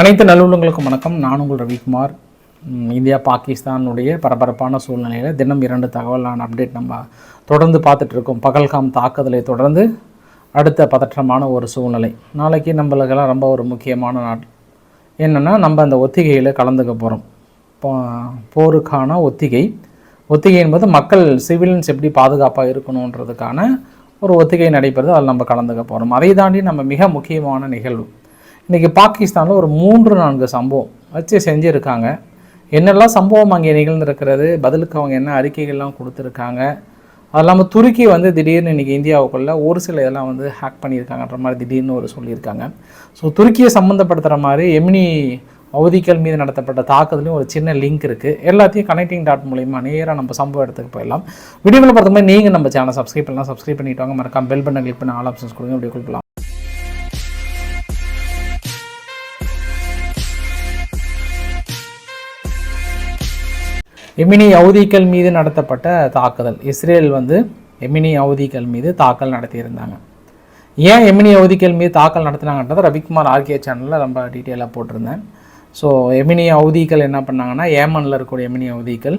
அனைத்து நல்லுள்ளங்களுக்கும் வணக்கம். நான் உங்கள் ரவிக்குமார். இந்தியா பாகிஸ்தானுடைய பரபரப்பான சூழ்நிலையில் தினம் இரண்டு தகவலான அப்டேட் நம்ம தொடர்ந்து பார்த்துட்ருக்கோம் பகல்காம் தாக்குதலை தொடர்ந்து அடுத்த பதற்றமான ஒரு சூழ்நிலை. நாளைக்கு நம்மளுக்கெல்லாம் ரொம்ப ஒரு முக்கியமான நாள். என்னென்னா நம்ம அந்த ஒத்திகையில் கலந்துக்க போகிறோம் போருக்கான ஒத்திகை. ஒத்திகை என்பது மக்கள் சிவிலியன்ஸ் எப்படி பாதுகாப்பாக இருக்கணுன்றதுக்கான ஒரு ஒத்திகை நடைபெறுது. அதில் நம்ம கலந்துக்க போகிறோம் அதை தாண்டி நம்ம மிக முக்கியமான நிகழ்வு. இன்றைக்கி பாகிஸ்தானில் ஒரு மூன்று நான்கு சம்பவம் வச்சு செஞ்சுருக்காங்க. என்னெல்லாம் சம்பவம் அங்கே நிகழ்ந்திருக்கிறது? பதிலுக்கு அவங்க என்ன அறிக்கைகள்லாம் கொடுத்துருக்காங்க? அது இல்லாமல் துருக்கி வந்து திடீர்னு இன்றைக்கி இந்தியாவுக்குள்ளே ஒரு சில இதெல்லாம் வந்து ஹேக் பண்ணியிருக்காங்கன்ற மாதிரி திடீர்னு ஒரு சொல்லியிருக்காங்க. ஸோ துருக்கியை சம்மந்தப்படுத்துகிற மாதிரி எமினி அவதிகள் மீது நடத்தப்பட்ட தாக்குதலையும் ஒரு சின்ன லிங்க் இருக்குது எல்லாத்தையும் கனெக்டிங் டாட் மூலிமா நேராக நம்ம சம்பவ இடத்துக்கு போயிடலாம். வீடியோவில் பார்த்த மாதிரி நீங்கள் நம்ம சேனல் சப்ஸ்கிரைப் பண்ணலாம். சப்ஸ்கிரைப் பண்ணிட்டு வாங்க. மறக்காம பெல் பண்ண கிளிக் பண்ண ஆல் ஆப்ஷன்ஸ் கொடுங்க. வீடியோ கொடுக்கலாம் எமினி யவுதிகள் மீது நடத்தப்பட்ட தாக்குதல். இஸ்ரேல் வந்து எமினி யவுதிகள் மீது தாக்கல் நடத்தியிருந்தாங்க. ஏன் எமினி யவுதிகள் மீது தாக்கல் நடத்தினாங்கன்றதை ரவிக்குமார் ஆர்கே சேனலில் ரொம்ப டீட்டெயிலாக போட்டிருந்தேன். ஸோ எமினி அவதிகள் என்ன பண்ணாங்கன்னா ஏமனில் இருக்கக்கூடிய எமினி அவதிகள்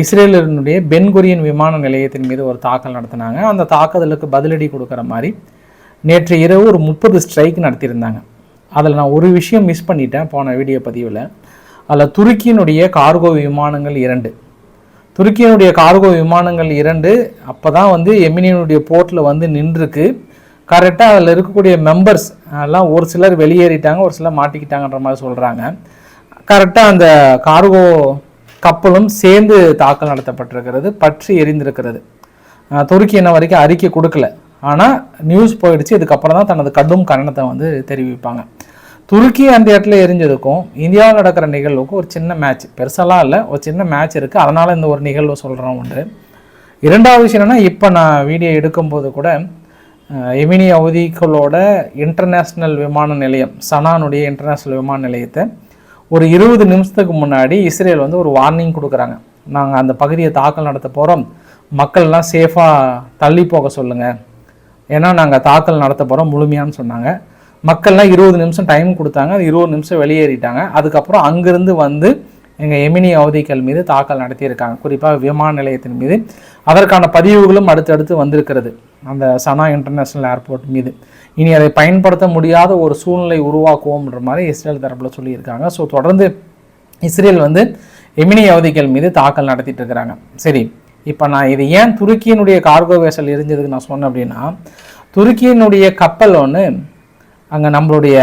இஸ்ரேலினுடைய பென்குரியன் விமான நிலையத்தின் மீது ஒரு தாக்கல் நடத்தினாங்க. அந்த தாக்குதலுக்கு பதிலடி கொடுக்குற மாதிரி நேற்று இரவு ஒரு முப்பது ஸ்ட்ரைக் நடத்தியிருந்தாங்க. அதில் நான் ஒரு விஷயம் மிஸ் பண்ணிட்டேன் போன வீடியோ பதிவில். அதில் துருக்கியினுடைய கார்கோ விமானங்கள் இரண்டு. துருக்கியினுடைய கார்கோ விமானங்கள் இரண்டு அப்போ தான் வந்து எமினியனுடைய போர்ட்டில் வந்து நின்றுருக்கு. கரெக்டாக அதில் இருக்கக்கூடிய மெம்பர்ஸ் எல்லாம் ஒரு சிலர் வெளியேறிட்டாங்க ஒரு சிலர் மாட்டிக்கிட்டாங்கன்ற மாதிரி சொல்கிறாங்க கரெக்டாக அந்த கார்கோ கப்பலும் சேர்ந்து தாக்கல் நடத்தப்பட்டிருக்கிறது பற்றி எரிந்திருக்கிறது. துருக்கி என்ன வரைக்கும் அறிக்கை கொடுக்கல. ஆனால் நியூஸ் போயிடுச்சு இதுக்கப்புறம் தான் தனது கடும் கண்டனத்தை வந்து தெரிவிப்பாங்க. துருக்கி அந்த இடத்துல எரிஞ்சதுக்கும் இந்தியாவில் நடக்கிற நிகழ்வுக்கும் ஒரு சின்ன மேட்ச் பெருசெல்லாம் இல்லை ஒரு சின்ன மேட்ச் இருக்குது அதனால் இந்த ஒரு நிகழ்வு சொல்கிறோம் ஒன்று இரண்டாவது விஷயம் என்னென்னா இப்போ நான் வீடியோ எடுக்கும்போது கூட எமினி அவதிகளோட இன்டர்நேஷ்னல் விமான நிலையம் சனானுடைய இன்டர்நேஷ்னல் விமான நிலையத்தை ஒரு இருபது நிமிஷத்துக்கு முன்னாடி இஸ்ரேல் வந்து ஒரு வார்னிங் கொடுக்குறாங்க. நாங்கள் அந்த பகுதியை தாக்கல் நடத்த போகிறோம் மக்கள்லாம் சேஃபாக தள்ளி போக சொல்லுங்கள் ஏன்னா நாங்கள் தாக்கல் நடத்த போகிறோம் முழுமையான்னு சொன்னாங்க. மக்கள்லாம் இருபது நிமிஷம் டைம் கொடுத்தாங்க. அது இருபது நிமிஷம் வெளியேறிட்டாங்க. அதுக்கப்புறம் அங்கிருந்து வந்து எங்கள் எமினி அவதிகள் மீது தாக்கல் நடத்தியிருக்காங்க. குறிப்பாக விமான நிலையத்தின் மீது. அதற்கான பதிவுகளும் அடுத்தடுத்து வந்திருக்கிறது. அந்த சனா இன்டர்நேஷ்னல் ஏர்போர்ட் மீது. இனி அதை பயன்படுத்த முடியாத ஒரு சூழ்நிலை உருவாக்குவோம்ன்ற மாதிரி இஸ்ரேல் தரப்பில் சொல்லியிருக்காங்க. ஸோ தொடர்ந்து இஸ்ரேல் வந்து எமினி அவதிகள் மீது தாக்கல் நடத்திட்டு இருக்கிறாங்க சரி இப்போ நான் இது ஏன் துருக்கியினுடைய கார்கோ வேசல் எரிஞ்சதுக்கு நான் சொன்னேன் அப்படின்னா துருக்கியினுடைய கப்பல் ஒன்று அங்கே நம்மளுடைய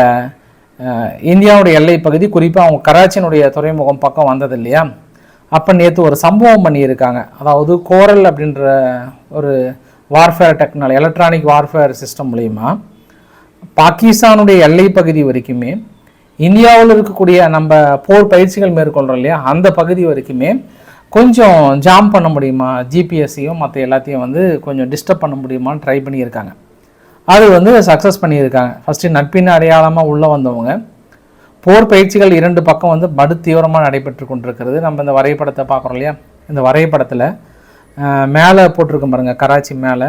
இந்தியாவுடைய எல்லை பகுதி குறிப்பாக அவங்க கராச்சியினுடைய துறைமுகம் பக்கம் வந்தது இல்லையா? அப்போ நேற்று ஒரு சம்பவம் பண்ணியிருக்காங்க. அதாவது கோரல் அப்படின்ற ஒரு warfare technology electronic warfare system மூலிமா பாகிஸ்தானுடைய எல்லை பகுதி வரைக்குமே இந்தியாவில் இருக்கக்கூடிய நம்ம போர் பயிற்சிகள் மேற்கொள்கிறோம் இல்லையா? அந்த பகுதி வரைக்குமே கொஞ்சம் ஜாம் பண்ண முடியுமா? ஜிபிஎஸ்ஸையும் மற்ற எல்லாத்தையும் வந்து கொஞ்சம் டிஸ்டர்ப் பண்ண முடியுமான்னு ட்ரை பண்ணியிருக்காங்க. அது வந்து சக்ஸஸ் பண்ணியிருக்காங்க. ஃபஸ்ட்டு நட்பின் அடையாளமாக உள்ளே வந்தவங்க. போர் பயிற்சிகள் இரண்டு பக்கம் வந்து படு தீவிரமாக நடைபெற்று கொண்டிருக்கிறது. நம்ம இந்த வரைபடத்தை பார்க்குறோம் இல்லையா? இந்த வரைபடத்தில் மேலே போட்டிருக்கோம் பாருங்கள் கராச்சி மேலே.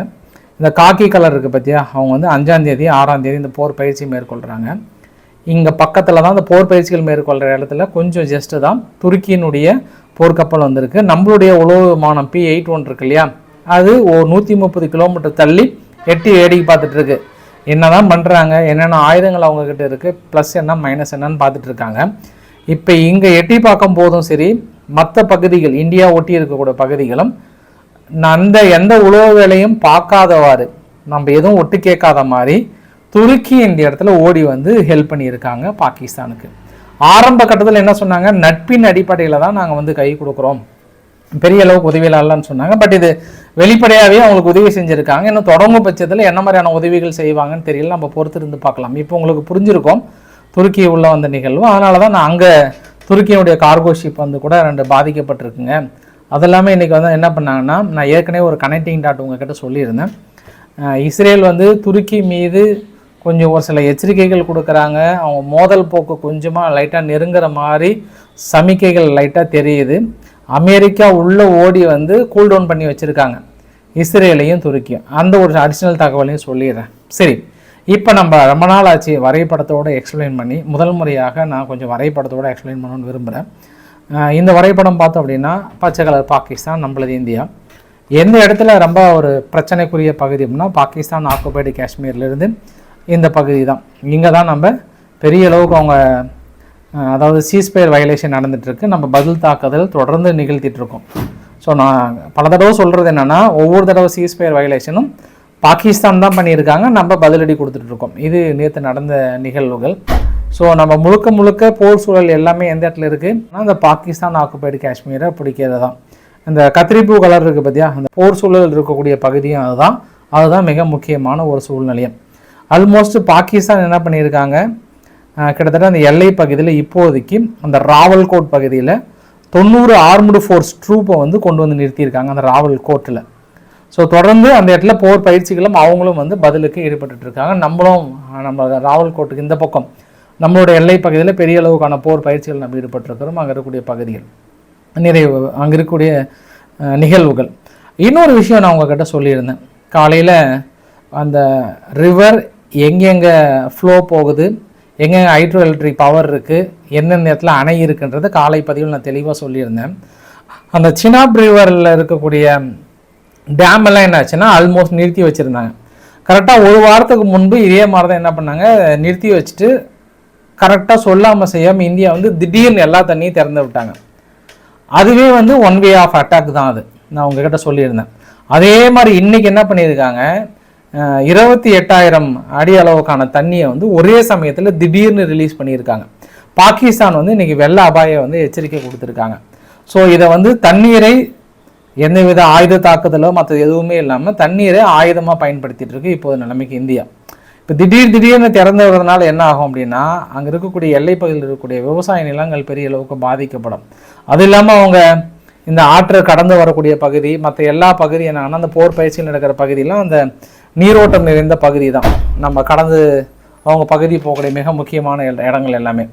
இந்த காக்கி கலர் இருக்குது பார்த்தியா அவங்க வந்து அஞ்சாந்தேதி ஆறாந்தேதி இந்த போர் பயிற்சி மேற்கொள்கிறாங்க இங்கே பக்கத்தில் தான் இந்த போர் பயிற்சிகள் மேற்கொள்கிற இடத்துல கொஞ்சம் ஜஸ்ட்டு தான் துருக்கியினுடைய போர்க்கப்பல் வந்திருக்கு. நம்மளுடைய உளவு விமானம் பி எயிட் ஒன் இருக்கு இல்லையா? அது ஒரு நூற்றி முப்பது கிலோமீட்டர் தள்ளி எட்டி வேடிக்கை பார்த்துட்டு இருக்கு என்னதான் பண்ணுறாங்க என்னென்ன ஆயுதங்கள் அவங்கக்கிட்ட இருக்குது ப்ளஸ் என்ன மைனஸ் என்னன்னு பார்த்துட்டு இருக்காங்க இப்போ இங்கே எட்டி பார்க்கும் போதும் சரி மற்ற பகுதிகள் இந்தியா ஒட்டி இருக்கக்கூடிய பகுதிகளும் அந்த எந்த உழவு வேலையும் பார்க்காதவாறு நம்ம எதுவும் ஒட்டு கேட்காத மாதிரி துருக்கி இந்த இடத்துல ஓடி வந்து ஹெல்ப் பண்ணியிருக்காங்க பாகிஸ்தானுக்கு. ஆரம்ப கட்டத்தில் என்ன சொன்னாங்க நட்பின் அடிப்படையில் தான் நாங்கள் வந்து கை கொடுக்குறோம். பெரிய அளவுக்கு உதவியிலான்னு சொன்னாங்க. பட் இது வெளிப்படையாகவே அவங்களுக்கு உதவி செஞ்சுருக்காங்க. இன்னும் தொடங்கும் பட்சத்தில் என்ன மாதிரியான உதவிகள் செய்வாங்கன்னு தெரியல. நம்ம பொறுத்திருந்து பார்க்கலாம். இப்போ உங்களுக்கு புரிஞ்சிருக்கோம். துருக்கி உள்ள வந்த நிகழ்வு. அதனால தான் நான் அங்கே துருக்கியினுடைய கார்கோ ஷிப் வந்து கூட ரெண்டு பாதிக்கப்பட்டிருக்குங்க. அது இல்லாமல் இன்றைக்கி வந்து என்ன பண்ணாங்கன்னா நான் ஏற்கனவே ஒரு கனெக்டிங் டாட் உங்ககிட்ட சொல்லியிருந்தேன். இஸ்ரேல் வந்து துருக்கி மீது கொஞ்சம் ஒரு சில எச்சரிக்கைகள் கொடுக்குறாங்க. அவங்க மோதல் போக்கு கொஞ்சமாக லைட்டாக நெருங்குற மாதிரி சமிக்கைகள் லைட்டாக தெரியுது. அமெரிக்கா உள்ளே ஓடி வந்து கூல் டவுன் பண்ணி வச்சுருக்காங்க. இஸ்ரேலையும் துருக்கியும் அந்த ஒரு அடிஷ்னல் தகவலையும் சொல்லிடுறேன். சரி இப்போ நம்ம ரொம்ப நாள் ஆச்சு வரைபடத்தோடு எக்ஸ்பிளைன் பண்ணி. முதல் முறையாக நான் கொஞ்சம் வரைபடத்தோடு எக்ஸ்பிளைன் பண்ணணும்னு விரும்புகிறேன் இந்த வரைபடம் பார்த்தோம் அப்படின்னா பச்சை கலர் பாகிஸ்தான் நம்மளது இந்தியா. எந்த இடத்துல ரொம்ப ஒரு பிரச்சனைக்குரிய பகுதி அப்படின்னா பாகிஸ்தான் ஆக்குபைடு காஷ்மீர்லேருந்து இந்த பகுதி தான் இங்கே தான் நம்ம பெரிய அளவுக்கு அவங்க அதாவது சீஸ்பயர் வயலேஷன் நடந்துகிட்ருக்கு நம்ம பதில் தாக்குதல் தொடர்ந்து நிகழ்த்திட்டுருக்கோம். ஸோ நான் பல தடவை சொல்கிறது என்னென்னா ஒவ்வொரு தடவை சீஸ்பயர் வயலேஷனும் பாகிஸ்தான் தான் பண்ணியிருக்காங்க. நம்ம பதிலடி கொடுத்துட்ருக்கோம் இது நேற்று நடந்த நிகழ்வுகள். ஸோ நம்ம முழுக்க முழுக்க போர் சூழல் எல்லாமே எந்த இடத்துல இருக்குது அந்த பாகிஸ்தான் ஆக்குபைடு காஷ்மீரை பிடிக்கிறது தான் இந்த கத்திரிப்பூ கலர் இருக்குது பார்த்தியா அந்த போர் சூழல் இருக்கக்கூடிய பகுதியும் அதுதான். அதுதான் மிக முக்கியமான ஒரு சூழ்நிலையம். ஆல்மோஸ்ட் பாகிஸ்தான் என்ன பண்ணியிருக்காங்க? கிட்டத்தட்ட அந்த எல்லை பகுதியில் இப்போதைக்கு அந்த ராவல்கோட் பகுதியில் தொண்ணூறு ஆர்முடு ஃபோர்ஸ் ட்ரூப்பை வந்து கொண்டு வந்து நிறுத்தியிருக்காங்க அந்த ராவல் கோட்டில். ஸோ தொடர்ந்து அந்த இடத்துல போர் பயிற்சிகளும் அவங்களும் வந்து பதிலுக்கு ஈடுபட்டுருக்காங்க இருக்காங்க. நம்மளும் நம்ம ராவல்கோட்டுக்கு இந்த பக்கம் நம்மளோட எல்லை பகுதியில் பெரிய அளவுக்கான போர் பயிற்சிகள் நம்ம ஈடுபட்டிருக்கிறோம். அங்கே இருக்கக்கூடிய பகுதிகள் நிறைவு அங்கே இருக்கக்கூடிய நிகழ்வுகள். இன்னொரு விஷயம் நான் உங்ககிட்ட சொல்லியிருந்தேன். காலையில் அந்த ரிவர் எங்கெங்கே ஃப்ளோ போகுது எங்கே ஹைட்ரோ எலக்ட்ரிக் பவர் இருக்குது எந்தெந்த இடத்துல அணை இருக்குன்றது காலை பதிவில் நான் தெளிவாக சொல்லியிருந்தேன். அந்த சினாப் ரிவரில் இருக்கக்கூடிய டேம் எல்லாம் என்னாச்சுன்னா ஆல்மோஸ்ட் நிறுத்தி வச்சுருந்தாங்க. கரெக்டாக ஒரு வாரத்துக்கு முன்பு இதே மாதிரி தான் என்ன பண்ணாங்க? நிறுத்தி வச்சுட்டு கரெக்டாக சொல்லாமல் செய்யாமல் இந்தியா வந்து திடீர்னு எல்லா தண்ணியும் திறந்து விட்டாங்க. அதுவே வந்து ஒன் வே ஆஃப் அட்டாக் தான் அது. நான் உங்ககிட்ட சொல்லியிருந்தேன். அதே மாதிரி இன்னைக்கு என்ன பண்ணியிருக்காங்க? இருபத்தி எட்டாயிரம் அடி அளவுக்கான தண்ணியை வந்து ஒரே சமயத்தில் திடீர்னு ரிலீஸ் பண்ணியிருக்காங்க. பாகிஸ்தான் வந்து இன்றைக்கி வெள்ள அபாய வந்து எச்சரிக்கை கொடுத்துருக்காங்க. ஸோ இதை வந்து தண்ணீரை எந்தவித ஆயுத தாக்குதலோ மற்றது எதுவுமே இல்லாமல் தண்ணீரை ஆயுதமாக பயன்படுத்திகிட்டு இருக்கு இப்போது நிலைமைக்கு இந்தியா. இப்போ திடீர் திடீர்னு திறந்து விடுறதுனால என்ன ஆகும் அப்படின்னா அங்கே இருக்கக்கூடிய எல்லைப்பகுதியில் இருக்கக்கூடிய விவசாய நிலங்கள் பெரிய அளவுக்கு பாதிக்கப்படும். அது இல்லாமல் அவங்க இந்த ஆற்று கடந்து வரக்கூடிய பகுதி மற்ற எல்லா பகுதி என்னன்னா அந்த போர் பயிற்சியில் நடக்கிற பகுதியெல்லாம் அந்த நீரோட்டம் நிறைந்த பகுதி தான் நம்ம கடந்து அவங்க பகுதி போகக்கூடிய மிக முக்கியமான இடங்கள் எல்லாமே.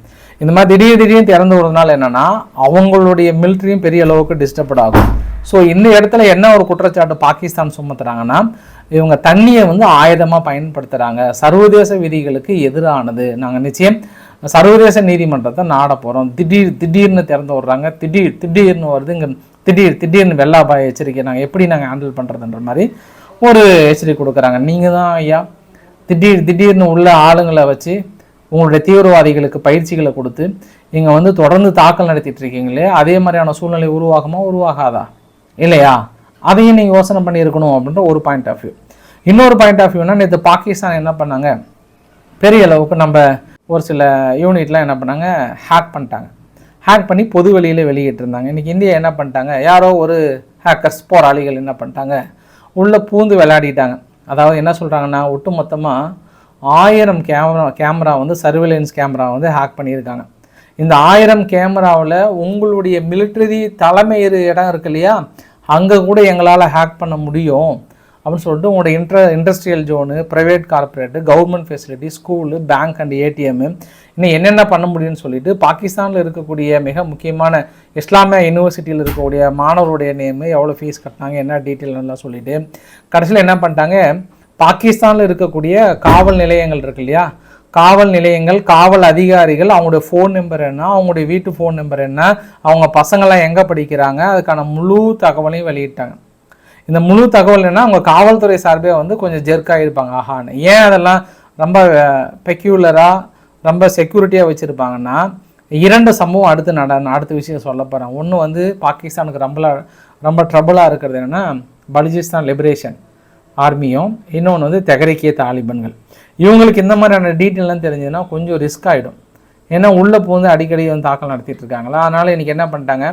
இந்த மாதிரி திடீர் திடீர்னு திறந்து விடுறதுனால என்னன்னா அவங்களுடைய மிலிட்ரியும் பெரிய அளவுக்கு டிஸ்டர்பட் ஆகும். ஸோ இந்த இடத்துல என்ன ஒரு குற்றச்சாட்டு பாகிஸ்தான் சுமத்துறாங்கன்னா இவங்க தண்ணியை வந்து ஆயுதமாக பயன்படுத்துகிறாங்க சர்வதேச விதிகளுக்கு எதிரானது. நாங்கள் நிச்சயம் சர்வதேச நீதிமன்றத்தை நாட போகிறோம் திடீர் திடீர்னு திறந்து விடுறாங்க. திடீர் திடீர்னு வருது இங்கே திடீர் திடீர்னு வெள்ள எச்சரிக்கை. நாங்கள் எப்படி நாங்கள் ஹேண்டில் பண்ணுறதுன்ற மாதிரி ஒரு எச்சரிக்கை கொடுக்குறாங்க. நீங்கள் தான் ஐயா திடீர் திடீர்னு உள்ள ஆளுங்களை வச்சு உங்களுடைய தீவிரவாதிகளுக்கு பயிற்சிகளை கொடுத்து நீங்கள் வந்து தொடர்ந்து தாக்கல் நடத்திட்டு இருக்கீங்களே அதே மாதிரியான சூழ்நிலை உருவாகுமா உருவாகாதா? இல்லையா? அதையும் நீங்கள் யோசனை பண்ணியிருக்கணும் அப்படின்ற ஒரு பாயிண்ட் ஆஃப் வியூ இன்னொரு பாயிண்ட் ஆஃப் வியூனா நேற்று பாகிஸ்தான் என்ன பண்ணாங்க? பெரிய அளவுக்கு நம்ம ஒரு சில யூனிட்லாம் என்ன பண்ணாங்க? ஹேக் பண்ணிட்டாங்க. ஹேக் பண்ணி பொது வெளியில் வெளியிட்டிருந்தாங்க. இன்றைக்கி இந்தியா என்ன பண்ணிட்டாங்க? யாரோ ஒரு ஹேக்கர்ஸ் போராளிகள் என்ன பண்ணிட்டாங்க? உள்ளே பூந்து விளையாடிட்டாங்க. அதாவது என்ன சொல்கிறாங்கன்னா ஒட்டு மொத்தமாக ஆயிரம் கேமரா கேமரா வந்து சர்வேலன்ஸ் கேமரா வந்து ஹேக் பண்ணியிருக்காங்க. இந்த ஆயிரம் கேமராவில் உங்களுடைய மிலிட்டரி தலைமை இரு இடம் இருக்கு இல்லையா? அங்கே கூட எங்களால் ஹேக் பண்ண முடியும். அப்படின்னு சொல்லிட்டு உங்களோட intra industrial zone private corporate government facility school bank and ATM இன்னும் என்னென்ன பண்ண முடியும்னு சொல்லிட்டு பாகிஸ்தானில் இருக்கக்கூடிய மிக முக்கியமான இஸ்லாமிய யூனிவர்சிட்டியில் இருக்கக்கூடிய மாணவருடைய நேமு எவ்வளோ ஃபீஸ் கட்டினாங்க என்ன டீட்டெயில் எல்லாம் கடைசியில் என்ன பண்ணிட்டாங்க? பாகிஸ்தானில் இருக்கக்கூடிய காவல் நிலையங்கள் இருக்கு இல்லையா? காவல் நிலையங்கள் காவல் அதிகாரிகள் அவங்களுடைய ஃபோன் நம்பர் என்ன அவங்களுடைய வீட்டு ஃபோன் நம்பர் என்ன அவங்க பசங்களாம் எங்கே படிக்கிறாங்க அதுக்கான முழு தகவலையும் வெளியிட்டாங்க. இந்த முழு தகவல் என்ன அவங்க காவல்துறை சார்பே வந்து கொஞ்சம் ஜெர்க்காக இருப்பாங்க ஆஹான்னு ஏன் அதெல்லாம் ரொம்ப பெக்யூலராக ரொம்ப செக்யூரிட்டியாக வச்சுருப்பாங்கன்னா இரண்டு சம்பவம் அடுத்து நட நான் அடுத்த விஷயம் சொல்ல போகிறேன் ஒன்று வந்து பாகிஸ்தானுக்கு ரொம்ப ரொம்ப ட்ரபுளாக இருக்கிறது என்னென்னா பலுஜிஸ்தான் லிபரேஷன் ஆர்மியும் இன்னொன்று வந்து தெகரிக்கிய தாலிபன்கள். இவங்களுக்கு இந்த மாதிரியான டீட்டெயிலாம் தெரிஞ்சதுன்னா கொஞ்சம் ரிஸ்க் ஆகிடும் ஏன்னா உள்ளே பூந்து அடிக்கடி வந்து தாக்கல் நடத்திட்டு இருக்காங்களா? அதனால் இன்றைக்கி என்ன பண்ணிட்டாங்க?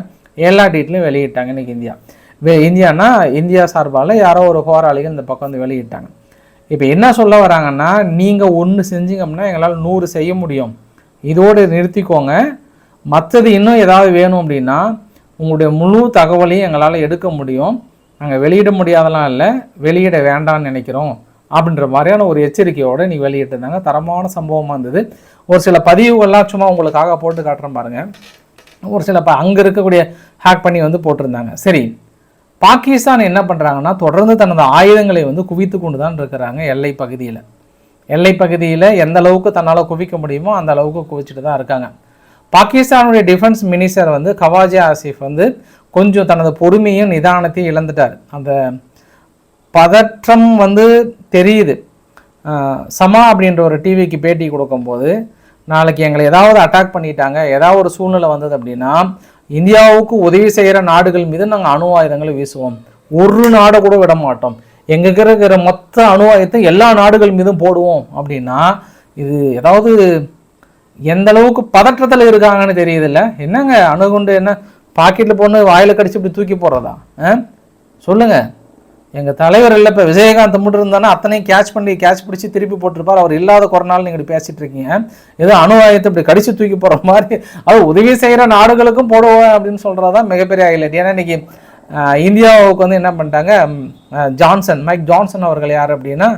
எல்லா டீட்டெயிலும் வெளியிட்டாங்க இன்றைக்கி இந்தியா. இந்தியானா? இந்தியா சார்பால் யாரோ ஒரு போராளிகள் இந்த பக்கம் வந்து வெளியிட்டாங்க. இப்போ என்ன சொல்ல வராங்கன்னா நீங்கள் ஒன்று செஞ்சீங்க அப்படின்னா எங்களால் நூறு செய்ய முடியும். இதோடு நிறுத்திக்கோங்க. மற்றது இன்னும் ஏதாவது வேணும் அப்படின்னா உங்களுடைய முழு தகவலையும் எங்களால் எடுக்க முடியும். நாங்கள் வெளியிட முடியாதெல்லாம் இல்லை வெளியிட வேண்டாம்னு நினைக்கிறோம் அப்படின்ற மாதிரியான ஒரு எச்சரிக்கையோடு நீ வெளியிட்டிருந்தாங்க. தரமான சம்பவமாக இருந்தது. ஒரு சில பதிவுகள்லாம் சும்மா உங்களுக்காக போட்டு காட்டுறேன் பாருங்கள் ஒரு சில ப அங்கே இருக்கக்கூடிய ஹேக் பண்ணி வந்து போட்டிருந்தாங்க. சரி பாகிஸ்தான் என்ன பண்ணுறாங்கன்னா தொடர்ந்து தனது ஆயுதங்களை வந்து குவித்து கொண்டு தான் இருக்கிறாங்க எல்லை பகுதியில். எல்லை பகுதியில் எந்த அளவுக்கு தன்னால் குவிக்க முடியுமோ அந்த அளவுக்கு குவிச்சிட்டு தான் இருக்காங்க. பாகிஸ்தானுடைய டிஃபென்ஸ் மினிஸ்டர் வந்து கவாஜி ஆசிஃப் வந்து கொஞ்சம் தனது பொறுமையும் நிதானத்தையும் இழந்துட்டார். அந்த பதற்றம் வந்து தெரியுது. சமா அப்படின்ற ஒரு டிவிக்கு பேட்டி கொடுக்கும்போது நாளைக்கு எங்களை ஏதாவது அட்டாக் பண்ணிட்டாங்க ஏதாவது ஒரு சூழ்நிலை வந்தது அப்படின்னா இந்தியாவுக்கு உதவி செய்கிற நாடுகள் மீது நாங்கள் அணு ஆயுதங்களை வீசுவோம். ஒரு நாடை கூட விட மாட்டோம். எங்கே இருக்கிற மொத்த அணு ஆயுதத்தை எல்லா நாடுகள் மீதும் போடுவோம் அப்படின்னா இது ஏதாவது எந்த அளவுக்கு பதற்றத்தில் இருக்காங்கன்னு தெரியுதுல்ல? என்னங்க அணுகுண்டு என்ன? பாக்கெட்டில் போன வாயில் கடிச்சு இப்படி தூக்கி போடுறதா? ஆ? எங்கள் தலைவர் இல்லை இப்போ விஜயகாந்த் மட்டும் இருந்தானா அத்தனையும் கேட்ச் பண்ணி கேட்ச் பிடிச்சி திருப்பி போட்டிருப்பார். அவர் இல்லாத குறை நீங்கள் இப்படி இருக்கீங்க. ஏதோ அணு இப்படி கடிச்சு தூக்கி போகிற மாதிரி அது உதவி செய்கிற நாடுகளுக்கும் போடுவோம் அப்படின்னு சொல்கிறதா மிகப்பெரிய ஹைலைட். ஏன்னா இன்னைக்கு இந்தியாவுக்கு வந்து என்ன பண்ணிட்டாங்க? ஜான்சன் மைக் ஜான்சன் அவர்கள் யார் அப்படின்னா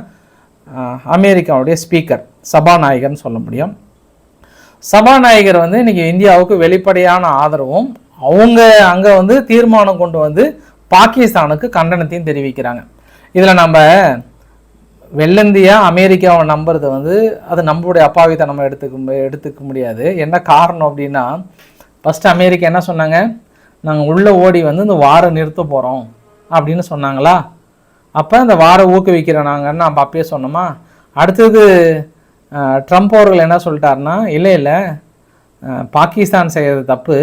அமெரிக்காவுடைய ஸ்பீக்கர் சபாநாயகர்னு சொல்ல முடியும். சபாநாயகர் வந்து இன்னைக்கு இந்தியாவுக்கு வெளிப்படையான ஆதரவும் அவங்க அங்கே வந்து தீர்மானம் கொண்டு வந்து பாகிஸ்தானுக்கு கண்டனத்தையும் தெரிவிக்கிறாங்க. இதில் நம்ம வெள்ளந்தியா அமெரிக்காவை நம்புறது வந்து அது நம்மளுடைய நம்ம எடுத்துக்க எடுத்துக்க முடியாது. என்ன காரணம் அப்படின்னா ஃபஸ்ட்டு அமெரிக்கா என்ன சொன்னாங்க? நாங்கள் உள்ளே ஓடி வந்து இந்த வாரம் நிறுத்த போகிறோம் அப்படின்னு சொன்னாங்களா? அப்போ இந்த வாரம் ஊக்குவிக்கிறோம் நாங்கன்னு நம்ம அப்பயே சொன்னோமா? அடுத்தது ட்ரம்ப் அவர்கள் என்ன சொல்லிட்டாருன்னா இல்லை இல்லை பாகிஸ்தான் செய்கிறது தப்பு.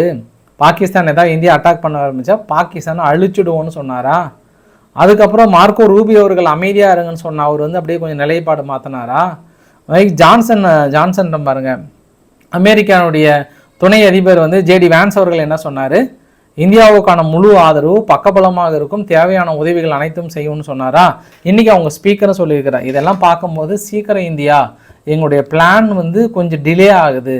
பாகிஸ்தான் ஏதாவது இந்தியா அட்டாக் பண்ண ஆரம்பித்தா பாகிஸ்தானை அழிச்சிடுவோன்னு சொன்னாரா? அதுக்கப்புறம் மார்க்கோ ரூபியோ அவர்கள் அமைதியாக இருங்கன்னு சொன்ன அவர் வந்து அப்படியே கொஞ்சம் நிலைப்பாடு மாற்றினாரா மைக் ஜான்சன் ஜான்சன் பாருங்க. அமெரிக்கானுடைய துணை அதிபர் வந்து ஜேடி வேன்ஸ் அவர்கள் என்ன சொன்னார்? இந்தியாவுக்கான முழு ஆதரவு பக்கபலமாக இருக்கும் தேவையான உதவிகள் அனைத்தும் செய்யும்னு சொன்னாரா? இன்றைக்கி அவங்க ஸ்பீக்கரும் சொல்லியிருக்கிறார். இதெல்லாம் பார்க்கும்போது சீக்கிரம் இந்தியா எங்களுடைய பிளான் வந்து கொஞ்சம் டிலே ஆகுது.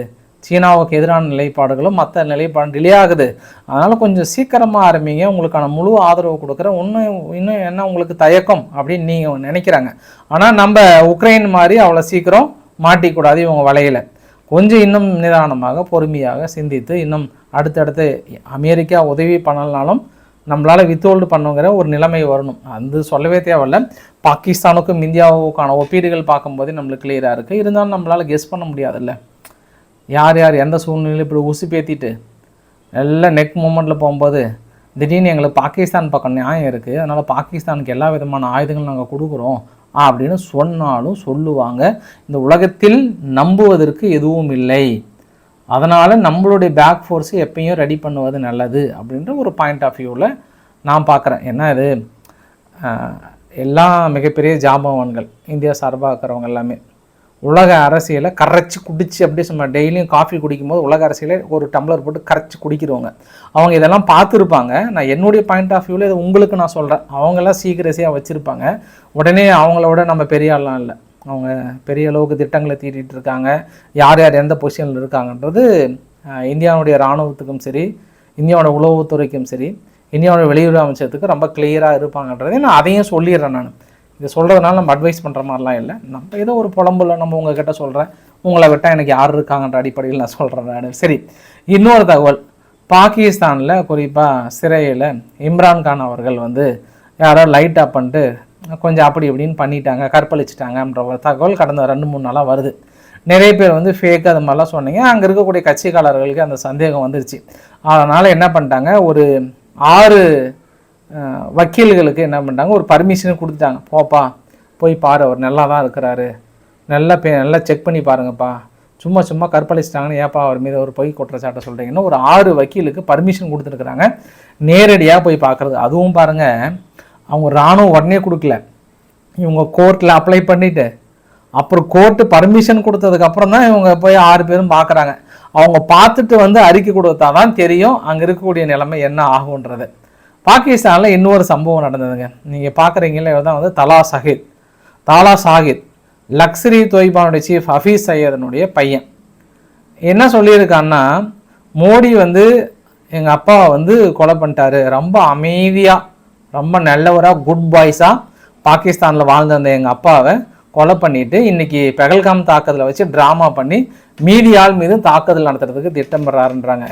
சீனாவுக்கு எதிரான நிலைப்பாடுகளும் மற்ற நிலைப்பாடு டிலே ஆகுது. அதனால் கொஞ்சம் சீக்கிரமாக ஆரம்பிங்க. உங்களுக்கான முழு ஆதரவு கொடுக்குறேன். இன்னும் இன்னும் என்ன உங்களுக்கு தயக்கம் அப்படின்னு நீங்கள் நினைக்கிறாங்க. ஆனால் நம்ம உக்ரைன் மாதிரி அவ்வளோ சீக்கிரம் மாட்டிக்கூடாது இவங்க வலையில். கொஞ்சம் இன்னும் நிதானமாக பொறுமையாக சிந்தித்து இன்னும் அடுத்தடுத்து அமெரிக்கா உதவி பண்ணலனாலும் நம்மளால் வித்தோல்டு பண்ணுங்கிற ஒரு நிலைமை வரணும். அது சொல்லவே தேவையில்ல. பாகிஸ்தானுக்கும் இந்தியாவுக்கான ஒப்பீடுகள் பார்க்கும்போதே நம்மளுக்கு கிளியராக இருக்குது இருந்தாலும் நம்மளால் கெஸ் பண்ண முடியாதுல்ல. யார் யார் எந்த சூழ்நிலையில் இப்படி உசு பேத்திட்டு எல்லாம் நெக் மூமெண்ட்டில் போகும்போது திடீர்னு எங்களுக்கு பாகிஸ்தான் பக்கம் நியாயம் இருக்குது அதனால் பாகிஸ்தானுக்கு எல்லா விதமான ஆயுதங்களும் நாங்கள் கொடுக்குறோம் அப்படின்னு சொன்னாலும் சொல்லுவாங்க. இந்த உலகத்தில் நம்புவதற்கு எதுவும் இல்லை. அதனால் நம்மளுடைய பேக் ஃபோர்ஸை எப்பயும் ரெடி பண்ணுவது நல்லது அப்படின்ற ஒரு பாயிண்ட் ஆஃப் வியூவில் நான் பார்க்குறேன். என்ன இது? எல்லா மிகப்பெரிய ஜாபவான்கள் இந்தியா சார்பாக இருக்கிறவங்க எல்லாமே. உலக அரசியலை கரைச்சி குடிச்சு அப்படியே சும்மா டெய்லியும் காஃபி குடிக்கும்போது உலக அரசியலை ஒரு டம்ளர் போட்டு கரைச்சி குடிக்கிறவங்க. அவங்க இதெல்லாம் பார்த்துருப்பாங்க. நான் என்னுடைய பாயிண்ட் ஆஃப் வியூவில் இது உங்களுக்கு நான் சொல்கிறேன் அவங்களாம் சீக்கிரசியாக வச்சுருப்பாங்க. உடனே அவங்கள விட நம்ம பெரிய ஆள்லாம் இல்லை. அவங்க பெரிய அளவுக்கு திட்டங்களை தீட்டிட்டு இருக்காங்க. யார் யார் எந்த பொசிஷனில் இருக்காங்கன்றது இந்தியாவுடைய இராணுவத்துக்கும் சரி இந்தியாவோட உளவுத்துறைக்கும் சரி இந்தியாவோட வெளியுறவு அமைச்சத்துக்கு ரொம்ப கிளியராக இருப்பாங்கன்றதை நான் அதையும் சொல்லிடுறேன் நான். இது சொல்கிறதுனால நம்ம அட்வைஸ் பண்ணுற மாதிரிலாம் இல்லை. நம்ம ஏதோ ஒரு புலம்புல நம்ம உங்ககிட்ட சொல்கிறேன் உங்களை விட்டால் எனக்கு யார் இருக்காங்கன்ற அடிப்படையில் நான் சொல்கிறேன் நான் சரி இன்னொரு தகவல். பாகிஸ்தானில் குறிப்பாக சிறையில் இம்ரான் கான் அவர்கள் வந்து யாரோ லைட் ஆஃப் பண்ணிட்டு கொஞ்சம் அப்படி இப்படின்னு பண்ணிட்டாங்க கற்பழிச்சிட்டாங்கன்ற ஒரு தகவல் கடந்த ரெண்டு மூணு நாளாக வருது. நிறைய பேர் வந்து ஃபேக் அது மாதிரிலாம் சொன்னீங்க. அங்கே இருக்கக்கூடிய கட்சிக்காரர்களுக்கு அந்த சந்தேகம் வந்துருச்சு. அதனால் என்ன பண்ணிட்டாங்க? ஒரு ஆறு வக்கீல்களுக்கு என்ன பண்ணிட்டாங்க ஒரு பர்மிஷன் கொடுத்துட்டாங்க. போப்பா போய் பாரு அவர் நல்லா தான் இருக்கிறாரு. நல்லா பே நல்லா செக் பண்ணி பாருங்கப்பா. சும்மா சும்மா கற்பழிச்சிட்டாங்கன்னு ஏப்பா அவர் மீது ஒரு பொய் குற்றச்சாட்டை சொல்கிறீங்கன்னு ஒரு ஆறு வக்கீலுக்கு பர்மிஷன் கொடுத்துருக்குறாங்க. நேரடியாக போய் பார்க்குறது. அதுவும் பாருங்கள் அவங்க இராணுவம் உடனே கொடுக்கல. இவங்க கோர்ட்டில் அப்ளை பண்ணிவிட்டு அப்புறம் கோர்ட்டு பர்மிஷன் கொடுத்ததுக்கப்புறம் தான் இவங்க போய் ஆறு பேரும் பார்க்குறாங்க. அவங்க பார்த்துட்டு வந்து அறிக்கை கொடுத்தா தான் தெரியும் அங்கே இருக்கக்கூடிய நிலைமை என்ன ஆகுன்றது பாகிஸ்தானில் இன்னொரு சம்பவம் நடந்ததுங்க. நீங்கள் பார்க்குறீங்களே இவர் தான் வந்து தலா சாஹித் தாலா சாஹித் லக்ஸரி தொய்பானுடைய சீஃப் ஹஃபீஸ் சையதனுடைய பையன். என்ன சொல்லியிருக்கான்னா மோடி வந்து எங்கள் அப்பாவை வந்து கொலை பண்ணிட்டாரு. ரொம்ப அமைதியாக ரொம்ப நல்லவராக குட் பாய்ஸாக பாகிஸ்தானில் வாழ்ந்த அந்த எங்கள் அப்பாவை கொலை பண்ணிட்டு இன்னைக்கு பெகல்காம் தாக்குதலை வச்சு ட்ராமா பண்ணி மீதி ஆள் மீது தாக்குதல் நடத்துறதுக்கு திட்டமிடுறாருன்றாங்க.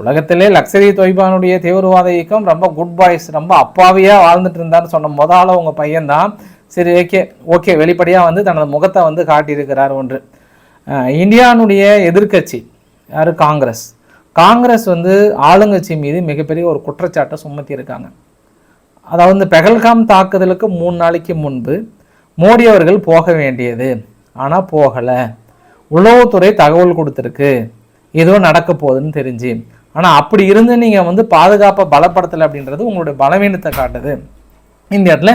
உலகத்திலே லக்ஸரி தொய்பானுடைய தீவிரவாத இயக்கம் ரொம்ப குட் பாய்ஸ் ரொம்ப அப்பாவியாக வாழ்ந்துட்டு இருந்தாருன்னு சொன்ன முதல்ல உங்கள் பையன்தான். சரி ஓகே ஓகே வெளிப்படையாக வந்து தனது முகத்தை வந்து காட்டியிருக்கிறார் ஒன்று. இந்தியானுடைய எதிர்க்கட்சி யார்? காங்கிரஸ். காங்கிரஸ் வந்து ஆளுங்கட்சி மீது மிகப்பெரிய ஒரு குற்றச்சாட்டை சுமத்தியிருக்காங்க. அதாவது இந்த பெகல்காம் தாக்குதலுக்கு மூணு நாளைக்கு முன்பு மோடி அவர்கள் போக வேண்டியது. ஆனால் போகலை. உளவுத்துறை தகவல் கொடுத்துருக்கு. ஏதோ நடக்க போகுதுன்னு தெரிஞ்சு. ஆனால் அப்படி இருந்து நீங்கள் வந்து பாதுகாப்பை பலப்படுத்தலை அப்படின்றது உங்களுடைய பலவீனத்தை காட்டுது. இந்த இடத்துல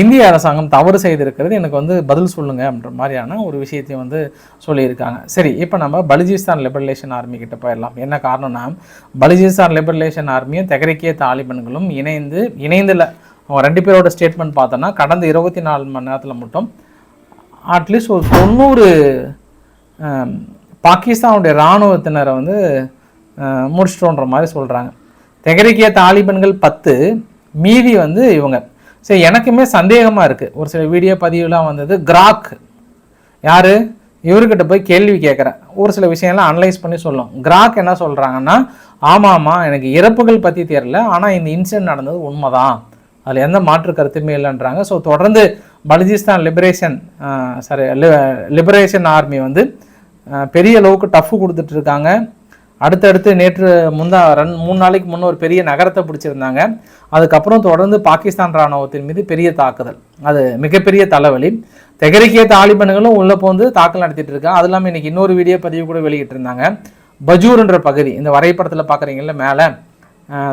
இந்திய அரசாங்கம் தவறு செய்திருக்கிறது. எனக்கு வந்து பதில் சொல்லுங்க அப்படின்ற மாதிரியான ஒரு விஷயத்தையும் வந்து சொல்லியிருக்காங்க. சரி இப்போ நம்ம பலுஜிஸ்தான் லிபரலேஷன் ஆர்மி கிட்ட போயிடலாம். என்ன காரணம்னா பலுஜிஸ்தான் லிபரலேஷன் ஆர்மியும் தெகரிக்கிய தாலிபன்களும் இணைந்து இணைந்தில் அவங்க ரெண்டு பேரோட ஸ்டேட்மெண்ட் பார்த்தோன்னா கடந்த இருபத்தி நாலு மணி நேரத்தில் மட்டும் அட்லீஸ்ட் ஒரு தொண்ணூறு பாகிஸ்தானுடைய இராணுவத்தினரை வந்து முடிச்சிட்டோன்ற மாதிரி சொல்கிறாங்க தெகரிக்கிய தாலிபன்கள் பத்து மீதி வந்து இவங்க. சரி எனக்குமே சந்தேகமாக இருக்குது ஒரு சில வீடியோ பதிவுலாம் வந்தது கிராக் யார்? இவர்கிட்ட போய் கேள்வி கேட்குறேன் ஒரு சில விஷயம்லாம் அனலைஸ் பண்ணி சொல்லும். கிராக் என்ன சொல்கிறாங்கன்னா ஆமாம்மா எனக்கு இறப்புகள் பற்றி தெரியல ஆனால் இந்த இன்சிடென்ட் நடந்தது உண்மைதான். அதில் எந்த மாற்று கருத்துமே இல்லைன்றாங்க. ஸோ தொடர்ந்து Balochistan liberation sorry liberation army வந்து பெரிய அளவுக்கு டஃப் கொடுத்துட்டு இருக்காங்க. அடுத்தடுத்து நேற்று முந்தா ரன் மூணு நாளைக்கு முன்னே ஒரு பெரிய நகரத்தை பிடிச்சிருந்தாங்க. அதுக்கப்புறம் தொடர்ந்து பாகிஸ்தான் ராணுவத்தின் மீது பெரிய தாக்குதல். அது மிகப்பெரிய தலைவலி. தெகரிக்கிய தாலிபன்களும் உள்ளே போந்து தாக்கல் நடத்திட்டு இருக்காங்க. அது இல்லாமல் இன்றைக்கி இன்னொரு வீடியோ பதிவு கூட வெளியிட்டிருந்தாங்க பஜூர்ன்ற பகுதி இந்த வரைபடத்தில் பார்க்குறீங்கள மேலே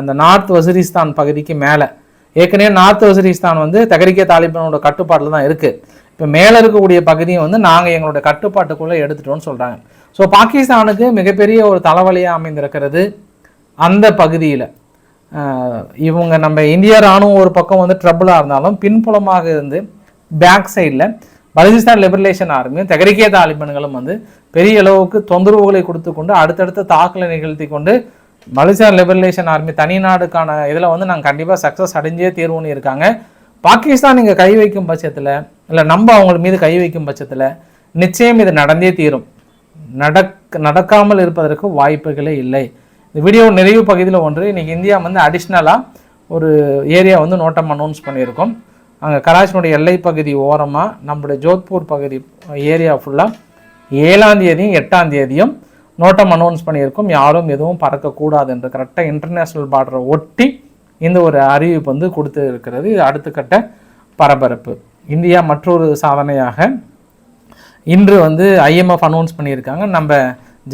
அந்த நார்த் வசிரிஸ்தான் பகுதிக்கு மேலே ஏற்கனவே நார்த் வசிரிஸ்தான் வந்து தகரிக்க தாலிபானோட கட்டுப்பாட்டில் தான் இருக்குது இப்போ மேலே இருக்கக்கூடிய பகுதியை வந்து நாங்கள் எங்களுடைய கட்டுப்பாட்டுக்குள்ளே எடுத்துட்டோம்னு சொல்கிறாங்க ஸோ பாகிஸ்தானுக்கு மிகப்பெரிய ஒரு தலைவலியாக அமைந்திருக்கிறது அந்த பகுதியில். இவங்க நம்ம இந்திய ராணுவம் ஒரு பக்கம் வந்து ட்ரபுளாக இருந்தாலும் பின்புலமாக இருந்து பேக் சைடில் பலுச்சிஸ்தான் லிபரலேஷன் ஆர்மியும் தெகரிக்கிய தாலிபான்களும் வந்து பெரிய அளவுக்கு தொந்தரவுகளை கொடுத்து கொண்டு அடுத்தடுத்த தாக்கலை நிகழ்த்தி கொண்டு மலேசியா லிபரலேஷன் ஆர்மி தனி நாடுக்கான இதில் வந்து நாங்கள் கண்டிப்பாக சக்ஸஸ் அடைஞ்சே தீர்வுன்னு இருக்காங்க. பாகிஸ்தான் இங்கே கை வைக்கும் பட்சத்தில் இல்லை நம்ம அவங்க மீது கை வைக்கும் பட்சத்தில் நிச்சயம் இது நடந்தே தீரும். நடக் நடக்காமல் இருப்பதற்கு வாய்ப்புகளே இல்லை. இந்த வீடியோ நிறைவு பகுதியில் ஒன்று இன்றைக்கி இந்தியா வந்து அடிஷ்னலாக ஒரு ஏரியா வந்து நோட்டம் அனௌன்ஸ் பண்ணியிருக்கோம். அங்கே கராச்சினுடைய எல்லை பகுதி ஓரமாக நம்மளுடைய ஜோத்பூர் பகுதி ஏரியா ஃபுல்லாக ஏழாம் தேதியும் எட்டாம் தேதியும் நோட்டம் அனௌன்ஸ் பண்ணியிருக்கோம். யாரும் எதுவும் பறக்கக்கூடாது என்று கரெக்டாக இன்டர்நேஷ்னல் பார்டரை ஒட்டி இந்த ஒரு அறிவிப்பு வந்து கொடுத்து இருக்கிறது. இது அடுத்த கட்ட பரபரப்பு. இந்தியா மற்றொரு சாதனையாக இன்று வந்து ஐஎம்எஃப் அனௌன்ஸ் பண்ணியிருக்காங்க. நம்ம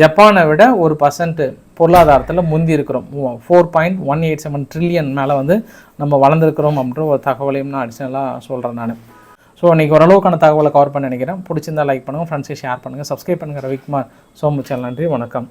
ஜப்பானை விட ஒரு பர்சன்ட் பொருளாதாரத்தில் முந்தி இருக்கிறோம். Four point one eight seven trillion மேலே வந்து நம்ம வளர்ந்துருக்கிறோம் அப்படின்ற ஒரு தகவலையும் நான் அடிஷ்னலாக சொல்கிறேன் நான். ஸோ இன்றைக்கி ஓரளவுக்கான தகவலை கவர் பண்ண நினைக்கிறேன். பிடிச்சிருந்தா லைக் பண்ணுங்கள் ஃப்ரெண்ட்ஸை ஷேர் பண்ணுங்கள் சப்ஸ்கிரைப் பண்ணுங்கள் ரவிக்குமார் சோமுச்சல் நன்றி வணக்கம்.